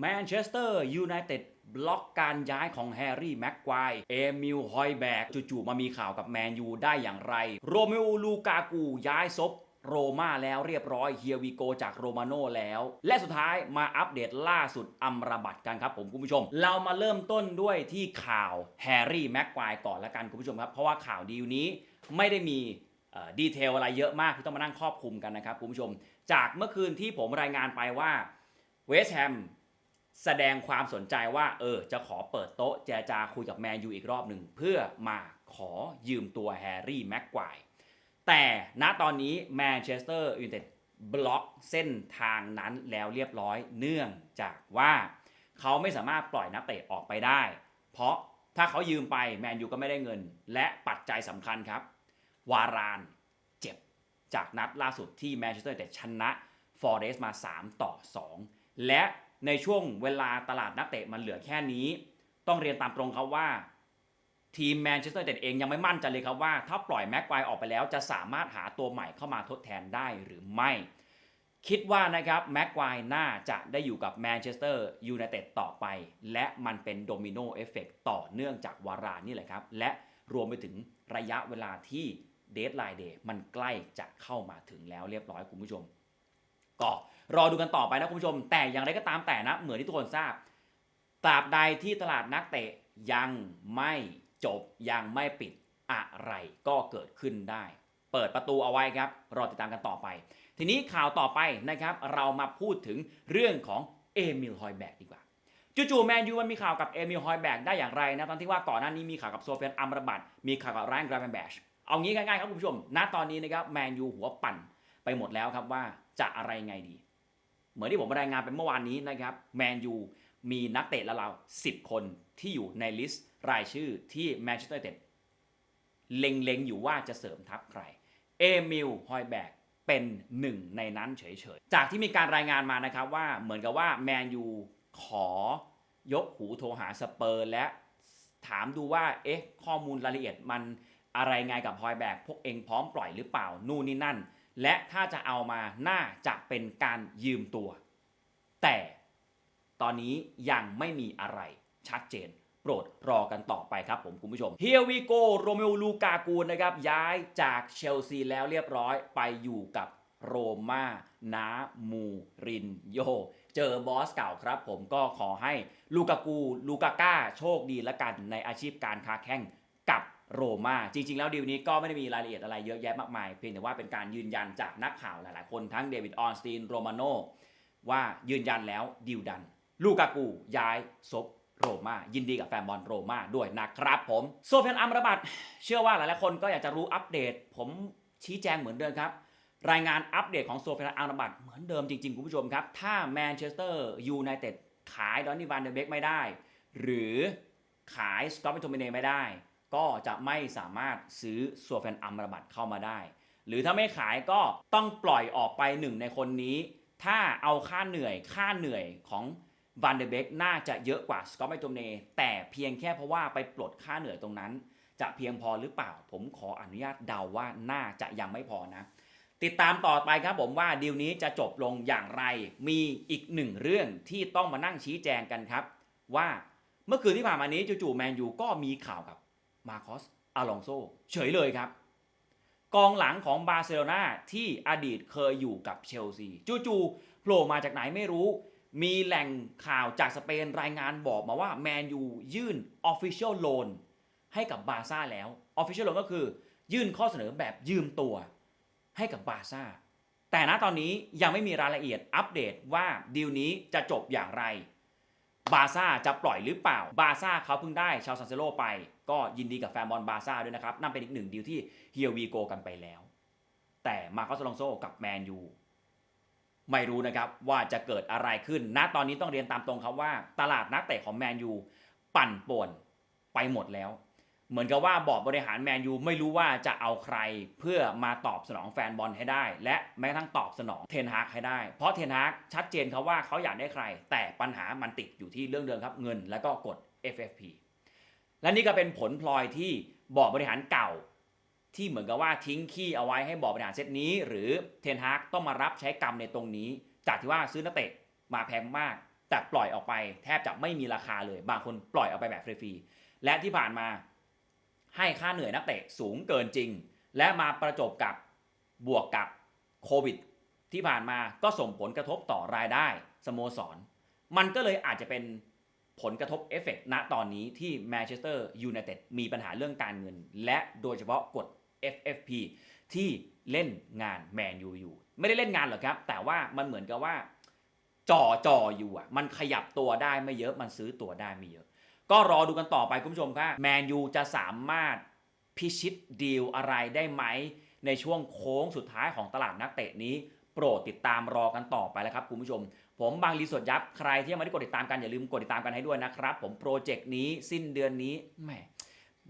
แมนเชสเตอร์ยูไนเต็ดบล็อกการย้ายของแฮร์รี่แม็กควายเอมิลฮอยแบกจู่ๆมามีข่าวกับแมนยูได้อย่างไร โรเมโอลูกากูย้ายซบโรม่าแล้วเรียบร้อยเฮียวีโกจากโรมาโน่แล้ว และสุดท้ายมาอัปเดตล่าสุดอัมรบัตกันครับผมคุณผู้ชม เรามาเริ่มต้นด้วยที่ข่าวแฮร์รี่แม็กควายก่อนละกันคุณผู้ชมครับ เพราะว่าข่าวดีลนี้ไม่ได้มีดีเทลอะไรเยอะมากที่ต้องมานั่งครอบคลุมกันนะครับคุณผู้ชม จากเมื่อคืนที่ผมรายงานไปว่าเวสต์แฮม แสดงความสนใจว่า เออ จะขอเปิดโต๊ะเจรจาคุยกับแมนยูอีกรอบหนึ่ง เพื่อมาขอยืมตัวแฮร์รี่แม็กควายแต่ณตอนนี้แมนเชสเตอร์ยูไนเต็ดบล็อกเส้นทางนั้นแล้วเรียบร้อยเนื่องจากว่าเขาไม่สามารถปล่อยนักเตะออกไปได้ เพราะถ้าเขายืมไปแมนยูก็ไม่ได้เงิน และปัจจัยสำคัญครับ วารานเจ็บจากนัดล่าสุดที่แมนเชสเตอร์ยูไนเต็ดชนะฟอร์เรสต์มา 3 ต่อ 2 และ ในช่วงเวลาตลาดนักเตะมันเหลือแค่นี้ ต้องเรียนตามตรงครับว่า ทีมแมนเชสเตอร์ยูไนเต็ดเองยังไม่มั่นใจเลยครับว่า ถ้าปล่อยแม็กควายออกไปแล้วจะสามารถหาตัวใหม่เข้ามาทดแทนได้หรือไม่ คิดว่านะครับแม็กควายน่าจะได้อยู่กับแมนเชสเตอร์ยูไนเต็ดต่อไป และมันเป็นโดมิโนเอฟเฟกต่อเนื่องจากวารานนี่แหละครับและรวมไปถึงระยะเวลาที่เดทไลน์เดย์มันใกล้จะเข้ามาถึงแล้วเรียบร้อยคุณผู้ชม ก็รอดูกันต่อไปนะคุณผู้ชม แต่อย่างไรก็ตามแต่นะ เหมือนที่ทุกคนทราบ ตราบใดที่ตลาดนักเตะยังไม่จบยังไม่ปิดอะไรก็เกิดขึ้นได้ เปิดประตูเอาไว้ครับ รอติดตามกันต่อไป ทีนี้ข่าวต่อไปนะครับ เรามาพูดถึงเรื่องของเอมิลฮอยแบกดีกว่าจู่ๆแมนยูมันมีข่าวกับเอมิลฮอยแบกได้อย่างไรนะตอนที่ว่าก่อนหน้านี้มีข่าวกับโซเฟียนอัมรบัตมีข่าวกับไรอันกราแมนแบชเอางี้ง่ายๆครับคุณผู้ชมณตอนนี้นะครับแมนยูหัวปั่น ไปหมดแล้วครับว่าจะอะไรไงดี เหมือนที่ผมรายงานไปเมื่อวานนี้นะครับแมนยูมีนักเตะละเรา10คนที่อยู่ในลิสต์รายชื่อที่แมนเชสเตอร์เต็ดเล็งๆอยู่ว่าจะเสริมทัพใคร เอมิลฮอยแบกเป็นหนึ่งในนั้นเฉยๆ จากที่มีการรายงานมานะครับว่าเหมือนกับว่าแมนยูขอยกหูโทรหาสเปอร์และถามดูว่าเอ๊ะข้อมูลรายละเอียดมันอะไรไงกับฮอยแบกพวกเองพร้อมปล่อยหรือเปล่า นู่นนี่นั่น และถ้าจะเอามาน่าจะเป็นการยืมตัว แต่ตอนนี้ยังไม่มีอะไรชัดเจน โปรดรอกันต่อไปครับผมคุณผู้ชม Here we go โรเมโอลูกากูนะครับย้ายจากเชลซีแล้วเรียบร้อยไปอยู่กับโรม่านามูรินโย เจอบอสเก่าครับ ผมก็ขอให้ลูกากูลูกาก้าโชคดีละกันในอาชีพการค้าแข่งกับ โรม่าจริง ๆ แล้วดีลนี้ก็ไม่ได้มีรายละเอียดอะไรเยอะแยะมากมาย เพียงแต่ว่าเป็นการยืนยันจากนักข่าวหลายๆ คนทั้งเดวิดออนสตีนโรมาโนว่ายืนยันแล้วดีลดัน ลูกากูย้ายซบโรม่ายินดีกับแฟนบอลโรม่าด้วยนะครับผมโซเฟียนอัมรบัตเชื่อว่าหลายๆคนก็อยากจะรู้อัปเดต ผมชี้แจงเหมือนเดิมครับ รายงานอัปเดตของโซเฟียนอัมรบัตเหมือนเดิมจริง ๆ คุณผู้ชมครับ ถ้าแมนเชสเตอร์ยูไนเต็ดขายดอนนี่วานเดเบกไม่ได้ หรือขายสกอตต์เปโทมิเนไม่ได้ ก็จะไม่สามารถซื้อโซเฟียนอัมระบัตเข้ามาได้ หรือถ้าไม่ขายก็ต้องปล่อยออกไปหนึ่งในคนนี้ ถ้าเอาค่าเหนื่อยค่าเหนื่อยของวันเดเบกน่าจะเยอะกว่าสกอตต์ไมโตเนแต่เพียงแค่เพราะว่าไปปลดค่าเหนื่อยตรงนั้น จะเพียงพอหรือเปล่า ผมขออนุญาตเดาว่าน่าจะยังไม่พอนะ ติดตามต่อไปครับผมว่าดีลนี้จะจบลงอย่างไร มีอีกหนึ่งเรื่องที่ต้องมานั่งชี้แจงกันครับ ว่าเมื่อคืนที่ผ่านมานี้จู่ๆแมนยูก็มีข่าวกับ มาคอสอาลองโซเฉยเลยครับ กองหลังของบาร์เซโลนาที่อดีตเคยอยู่กับเชลซีจู่ๆโผล่มาจากไหนไม่รู้ มีแหล่งข่าวจากสเปนรายงานบอกมาว่าแมนยูยื่น Official Loan ให้กับบาร์ซ่าแล้ว Official Loan ก็คือ ยื่นข้อเสนอแบบยืมตัว ให้กับบาร์ซ่าแต่ณตอนนี้ยังไม่มีรายละเอียดอัปเดตว่าดีลนี้จะจบอย่างไร บาร์ซ่าจะปล่อยหรือเปล่า บาร์ซ่าเขาเพิ่งได้ชาวซันเซโลไป ก็ยินดีกับแฟนบอลบาร์ซ่าด้วยนะครับนั่นเป็นอีกหนึ่งดีลที่เฮียวีโกกันไปแล้ว แต่มาคอสลองโซกับแมนยูไม่รู้นะครับว่าจะเกิดอะไรขึ้น ณ ตอนนี้ต้องเรียนตามตรงครับว่า ตลาดนักเตะของแมนยูปั่นป่วนไปหมดแล้ว เหมือนกับว่าบอร์ดบริหารแมนยูไม่รู้ว่าจะเอาใครเพื่อมาตอบสนองแฟนบอลให้ได้ และแม้กระทั่งตอบสนองเทนฮากให้ได้ เพราะเทนฮากชัดเจนครับว่าเขาอยากได้ใคร แต่ปัญหามันติดอยู่ที่เรื่องเดิมครับเงิน แล้วก็กฎ FFP และนี่ก็เป็นผลพลอยที่บอร์ดบริหารเก่า ที่เหมือนกับว่าทิ้งขี้เอาไว้ให้บอร์ดบริหารเซตนี้ หรือเทนฮากต้องมารับใช้กรรมในตรงนี้ จากที่ว่าซื้อนักเตะมาแพงมาก แต่ปล่อยออกไป แทบจะไม่มีราคาเลย บางคนปล่อยออกไปแบบฟรีๆและที่ผ่านมา ให้ค่าเหนื่อยนักเตะสูงเกินจริง และมาประจบกับบวกกับโควิดที่ผ่านมาก็ส่งผลกระทบต่อรายได้สโมสร มันก็เลยอาจจะเป็นผลกระทบเอฟเฟกต์ณตอนนี้ที่แมนเชสเตอร์ยูไนเต็ดมีปัญหาเรื่องการเงิน และโดยเฉพาะกฎ FFP ที่เล่นงานแมนยูอยู่ ไม่ได้เล่นงานหรอกครับ แต่ว่ามันเหมือนกับว่า จ่อจ่ออยู่อะ มันขยับตัวได้ไม่เยอะ มันซื้อตัวได้ไม่เยอะ ก็รอดูกันต่อไปคุณผู้ชมครับแมนยูจะสามารถพิชิตดีลอะไรได้ไหม ในช่วงโค้งสุดท้ายของตลาดนักเตะนี้ โปรดติดตามรอกันต่อไปแล้วครับคุณผู้ชม ผมบางรีสดยับใครที่ยังไม่ได้กดติดตามกันอย่าลืมกดติดตามกันให้ด้วยนะครับ ผมโปรเจกต์นี้สิ้นเดือนนี้แหม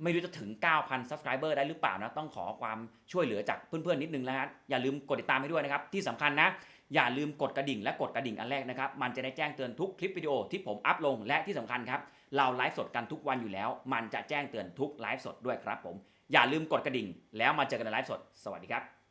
ไม่รู้จะถึง 9,000 subscriber ได้หรือเปล่านะ ต้องขอความช่วยเหลือจากเพื่อนๆ นิดนึงแล้วฮะอย่าลืมกดติดตามให้ด้วยนะครับ ที่สำคัญนะ อย่าลืมกดกระดิ่งและกดกระดิ่งอันแรกนะครับ มันจะได้แจ้งเตือนทุกคลิปวิดีโอที่ผมอัพลงและที่สำคัญครับ เราไลฟ์สดกันทุกวันอยู่แล้ว มันจะแจ้งเตือนทุกไลฟ์สดด้วยครับผม อย่าลืมกดกระดิ่ง แล้วมาเจอกันในไลฟ์สด สวัสดีครับ